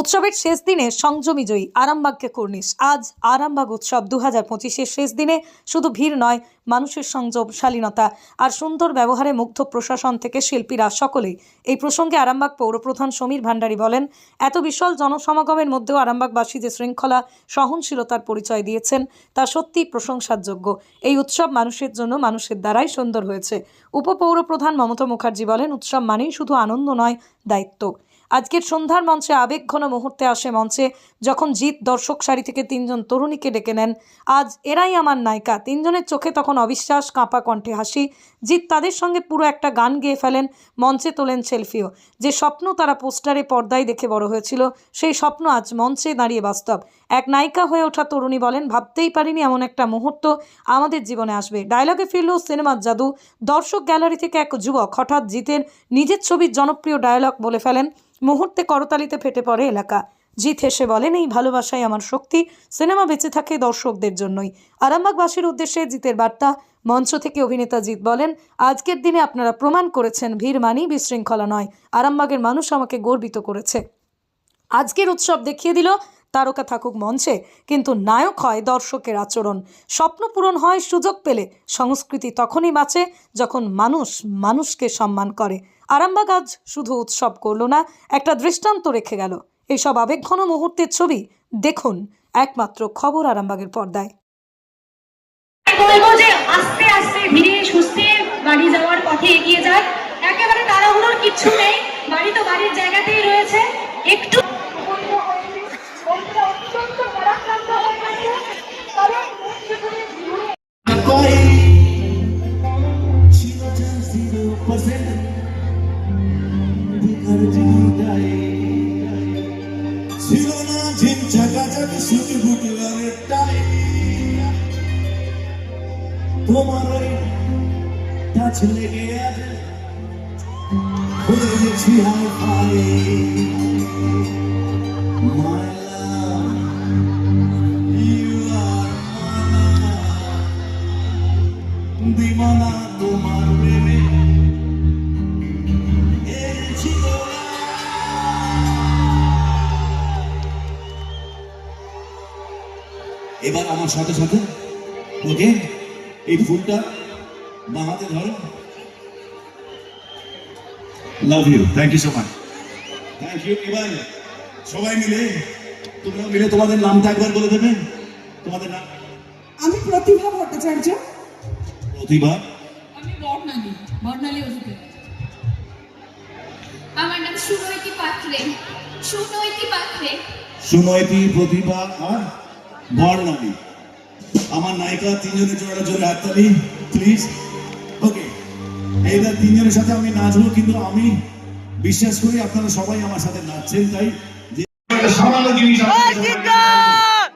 উৎসবের শেষ দিনে সংযমী জয়ী আরামবাগকে কর্নিশ। আজ আরামবাগ উৎসব দু হাজার পঁচিশের শেষ দিনে শুধু ভিড় নয়, মানুষের সংযম, শালীনতা আর সুন্দর ব্যবহারে মুগ্ধ প্রশাসন থেকে শিল্পীরা সকলেই। এই প্রসঙ্গে আরামবাগ পৌরপ্রধান সমীর ভান্ডারী বলেন, এত বিশাল জনসমাগমের মধ্যেও আরামবাগবাসী যে শৃঙ্খলা, সহনশীলতার পরিচয় দিয়েছেন, তা সত্যিই প্রশংসার যোগ্য এই উৎসব মানুষের জন্য মানুষের দ্বারাই সুন্দর হয়েছে। উপপৌরপ্রধান মমতা মুখার্জি বলেন, উৎসব মানেই শুধু আনন্দ নয়, দায়িত্ব। আজকের সন্ধ্যার মঞ্চে আবেগঘন মুহূর্তে আসে মঞ্চে। যখন জিৎ দর্শক সারি থেকে তিনজন তরুণীকে ডেকে নেন, আজ এরাই আমার নায়িকা। তিনজনের চোখে তখন অবিশ্বাস, কাঁপা কণ্ঠে হাসি। জিৎ তাদের সঙ্গে পুরো একটা গান গেয়ে ফেলেন, মঞ্চে তোলেন সেলফিও। যে স্বপ্ন তারা পোস্টারে পর্দায় দেখে বড় হয়েছিল, সেই স্বপ্ন আজ মঞ্চে দাঁড়িয়ে বাস্তব। এক নায়িকা হয়ে ওঠা তরুণী বলেন, ভাবতেই পারিনি এমন একটা মুহূর্ত আমাদের জীবনে আসবে। ডায়লগে ফিরল সিনেমার জাদু। দর্শক গ্যালারি থেকে এক যুবক হঠাৎ জিতের নিজের ছবির জনপ্রিয় ডায়লগ বলে ফেলেন মুহূর্তে করতালিতে ফেটে পড়ে এলাকা। জিৎ হেসে বলেন, এই ভালোবাসায় আমার শক্তি। সিনেমা বেঁচে থাকে দর্শকদের জন্যই। আরামবাগবাসীর উদ্দেশ্যে জিতের বার্তা। মঞ্চ থেকে অভিনেতা জিৎ বলেন, আজকের দিনে আপনারা প্রমাণ করেছেন, ভিড় মানেই বিশৃঙ্খলা নয়। আরামবাগের মানুষ আমাকে গর্বিত করেছে। আজকের উৎসব দেখিয়ে দিল তারকা থাকুক মঞ্চে, কিন্তু নায়ক হয় দর্শকের আচরণ। স্বপ্ন পূরণ হয় সুযোগ পেলে, সংস্কৃতি তখনই বাঁচে যখন মানুষ মানুষকে সম্মান করে। আরামবাগ আজ শুধু উৎসব করল না, একটা দৃষ্টান্ত রেখে গেল। এইসব আবেগঘন মুহূর্তের ছবি দেখুন একমাত্র খবর আরামবাগের পর্দায়। একেবারে নেই, বাড়ি তো বাড়ির জায়গাতেই রয়েছে। একটু বুটলারের টাই তোমার ওই টাচ লেগে আছে। খুলে গেছি হাই ফাই এবার আমার সাথে সাথে ওকে এই ফুলটা বাঁ হাতে ধরো। Love you thank you so much thank you এবার সবাই মিলে তোমরা মিলে তোমাদের নামটা একবার বলে দেবে। তোমাদের নাম? আমি প্রতিভা ভট্টাচার্য। প্রতিভা? আমি বর্ণালী বর্ণালী অধিকারী আমার নাম সুনৈতি পাত্রে। সুনৈতি পাত্রে। সুনয়তি প্রতিভা আর বর্ণালী আমার নায়িকা তিনজনের জোড়া জোরে হাততালি প্লিজ ওকে এইবার তিনজনের সাথে আমি নাচবো কিন্তু আমি বিশ্বাস করি আপনারা সবাই আমার সাথে নাচছেন তাই সামান্য জিনিস আপনাদের সবাইকে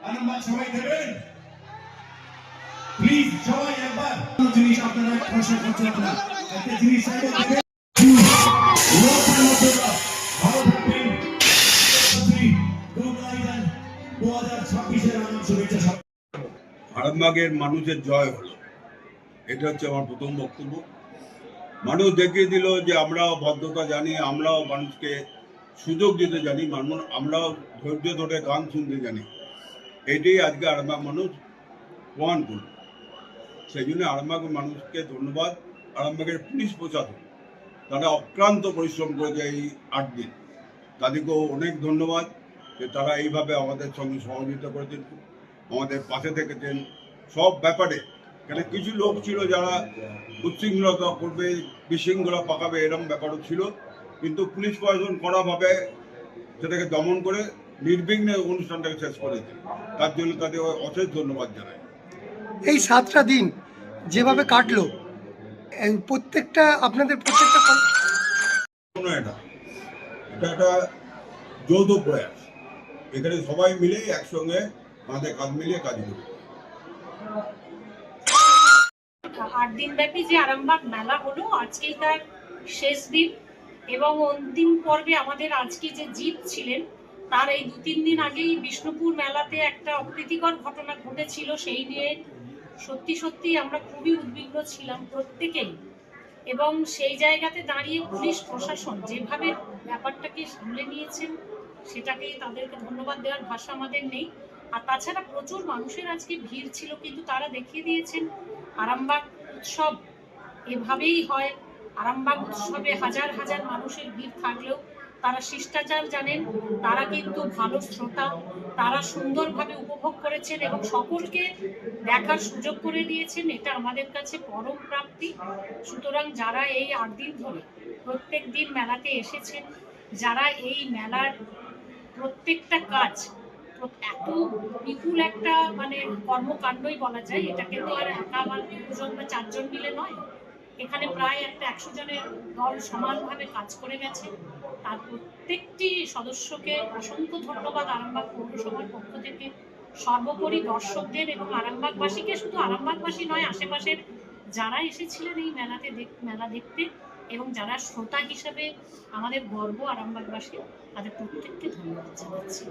আনন্দ সবাই দেবেন। প্লিজ সবাই একবার। জিনিস আপনারা পয়সা খরচ করবেন একটা জিনিস আরামবাগের মানুষের জয় হলো। এটা হচ্ছে আমার প্রথম বক্তব্য। মানুষ দেখিয়ে দিল যে আমরাও ভদ্রতা জানি, আমরাও মানুষকে সুযোগ দিতে জানি, মানুষ, আমরাও ধৈর্য ধরে গান শুনতে জানি। এটাই আজকে আরামবাগ মানুষ প্রমাণ করল। সেই জন্য আরামবাগের মানুষকে ধন্যবাদ। আরামবাগের পুলিশ প্রশাসন, তারা অক্লান্ত পরিশ্রম করেছে এই আট দিন। তাদেরকেও অনেক ধন্যবাদ যে তারা এইভাবে আমাদের সঙ্গে সহযোগিতা করেছেন। আমাদের পাশে থেকেছেন। সব ব্যাপারে কেন কিছু লোক ছিল যারা উচ্ছৃঙ্খলতা করবে বিশৃঙ্খলা পাকাবে এরকম ব্যাপারও ছিল। কিন্তু পুলিশ প্রশাসন কড়াভাবে সেটাকে দমন করে নির্বিঘ্নে অনুষ্ঠানটাকে শেষ করেছে। তার জন্য তাদের অশেষ ধন্যবাদ জানাই। এই সাতটা দিন যেভাবে কাটলো প্রত্যেকটা আপনাদের প্রত্যেকটা এটা। এটা একটা যৌথ প্রয়াস। এখানে সবাই মিলে একসঙ্গে কাঁধে কাঁধ মিলিয়ে কাজ করবে আট যে আরামবাগ মেলা হলো তার শেষ দিন এবং অন্তিম পর্বে আমাদের আজকে যে জিত ছিলেন, তার এই দু তিন দিন আগেই বিষ্ণুপুর মেলাতে একটা অপ্রীতিকর ঘটনা ঘটেছিল, সেই নিয়ে সত্যি সত্যি আমরা খুবই উদ্বিগ্ন ছিলাম প্রত্যেকেই। এবং সেই জায়গাতে দাঁড়িয়ে পুলিশ প্রশাসন যেভাবে ব্যাপারটাকে সামলে নিয়েছেন, সেটাকেই তাদেরকে ধন্যবাদ দেওয়ার ভাষা আমাদের নেই। আর তাছাড়া প্রচুর মানুষের আজকে ভিড় ছিল, কিন্তু তারা দেখিয়ে দিয়েছেন আরামবাগ উৎসব। এভাবেই হয়, আরামবাগ উৎসবে হাজার হাজার মানুষের ভিড় থাকলেও তারা শিষ্টাচার জানেন, তারা কিন্তু ভালো শ্রোতা, তারা সুন্দরভাবে উপভোগ করেছেন এবং সকলকে দেখার সুযোগ করে দিয়েছেন, এটা আমাদের কাছে পরম প্রাপ্তি। সুতরাং যারা এই আট দিন ধরে প্রত্যেক দিন মেলাতে এসেছেন, যারা এই মেলার প্রত্যেকটা কাজ এত বিপুল একটা মানে কর্মকাণ্ডই বলা যায় এটা কিন্তু আর একা বা দুজন বা চারজন মিলে নয়। এখানে প্রায় একটা একশো জনের দল সমানভাবে কাজ করে গেছে। তার প্রত্যেকটি সদস্যকে অসংখ্য ধন্যবাদ আরামবাগ পৌরসভার পক্ষ থেকে। সর্বোপরি দর্শকদের এবং আরামবাগবাসীকে শুধু আরামবাগবাসী নয়, আশেপাশের যারা এসেছিলেন এই মেলাতে মেলা দেখতে এবং যারা শ্রোতা হিসাবে আমাদের গর্ব আরামবাগবাসী তাদের প্রত্যেককে ধন্যবাদ জানাচ্ছি।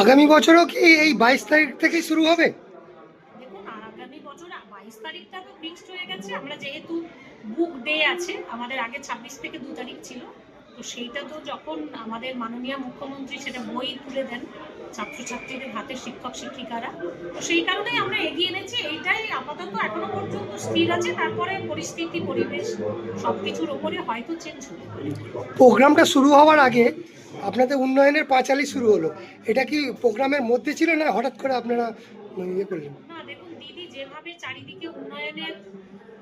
আগামী বছরও কি এই বাইশ তারিখ থেকেই শুরু হবে? দেখুন আগামী বছর বাইশ তারিখটা তো ফিক্সড হয়ে গেছে। আমরা যেহেতু বুক ডে আছে আমাদের আগে ছাব্বিশ থেকে দু তারিখ ছিল। তো সেইটা তো যখন আমাদের মাননীয় মুখ্যমন্ত্রী সেটা বই তুলে দেন ছাত্রছাত্রীদের হাতে শিক্ষক শিক্ষিকারা। তো সেই কারণেই আমরা এগিয়ে এনেছি। এইটাই আপাতত এখনও পর্যন্ত স্থির আছে। তারপরে পরিস্থিতি পরিবেশ সব কিছুর ওপরে হয়তো চেঞ্জ হতে পারে প্রোগ্রামটা শুরু হওয়ার আগে আপনাদের উন্নয়নের পাঁচালি শুরু হলো। এটা কি প্রোগ্রামের মধ্যে ছিল না হঠাৎ করে আপনারা ইয়ে করলেন? না দেখুন দিদি যেভাবে চারিদিকে উন্নয়নের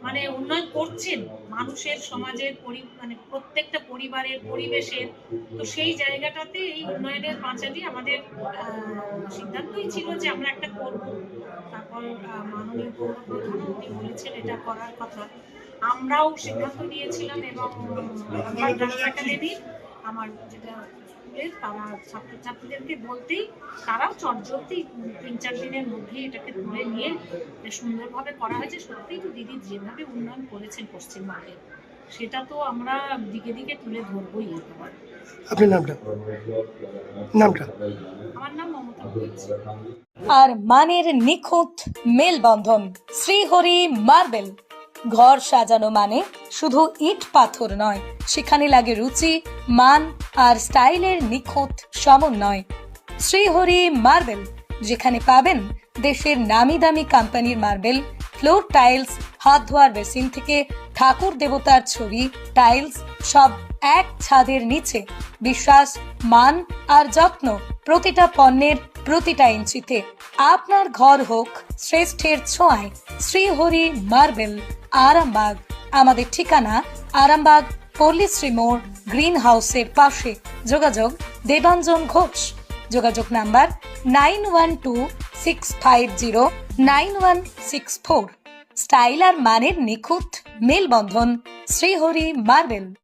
মানে উন্নয়ন করছেন মানুষের সমাজের পরি মানে প্রত্যেকটা পরিবারের পরিবেশের। তো সেই জায়গাটাতে এই উন্নয়নের পাঁচালি আমাদের আহ, সিদ্ধান্তই ছিল যে আমরা একটা করব। তারপর মাননীয় পৌরপ্রধানও উনি বলেছেন এটা করার কথা। আমরাও সিদ্ধান্ত নিয়েছিলাম এবং আমার ডাক্তার একাডেমি আমার যেটা তারা ছাত্রছাত্রীদেরকে বলতেই তারাও চটজলদি তিন চার দিনের মধ্যে এটাকে তুলে নিয়ে এটা সুন্দরভাবে করা হয়েছে। সত্যিই তো দিদি যেভাবে উন্নয়ন করেছেন পশ্চিমবঙ্গে সেটা তো আমরা দিকে দিকে তুলে ধরবই এবার আপনার নামটা? নামটা? আমার নাম মমতা আর মানের নিখুঁত মেলবন্ধন শ্রীহরি মার্বেল। ঘর সাজানো মানে শুধু ইট পাথর নয়। সেখানে লাগে রুচি, মান আর স্টাইলের নিখুঁত সমন্বয়। শ্রীহরি মার্বেল, যেখানে পাবেন দেশের নামি দামি কোম্পানির মার্বেল, ফ্লোর টাইলস হাত ধোয়ার বেসিন থেকে ঠাকুর দেবতার ছবি, টাইলস সব এক ছাদের নিচে। বিশ্বাস, মান আর যত্ন প্রতিটা পণ্যের প্রতিটা ইঞ্চিতে। আপনার ঘর হোক শ্রেষ্ঠের ছোঁয়ায়। শ্রীহরি মার্বেল। আরামবাগ। আমাদের ঠিকানা আরামবাগ পল্লীশ্রী মোড়, গ্রিন হাউসের পাশে। যোগাযোগ দেবাঞ্জন ঘোষ। যোগাযোগ number nine one two six five zero nine one six four. Style আর মানের নিখুঁত মেলবন্ধন শ্রীহরি মার্বেল।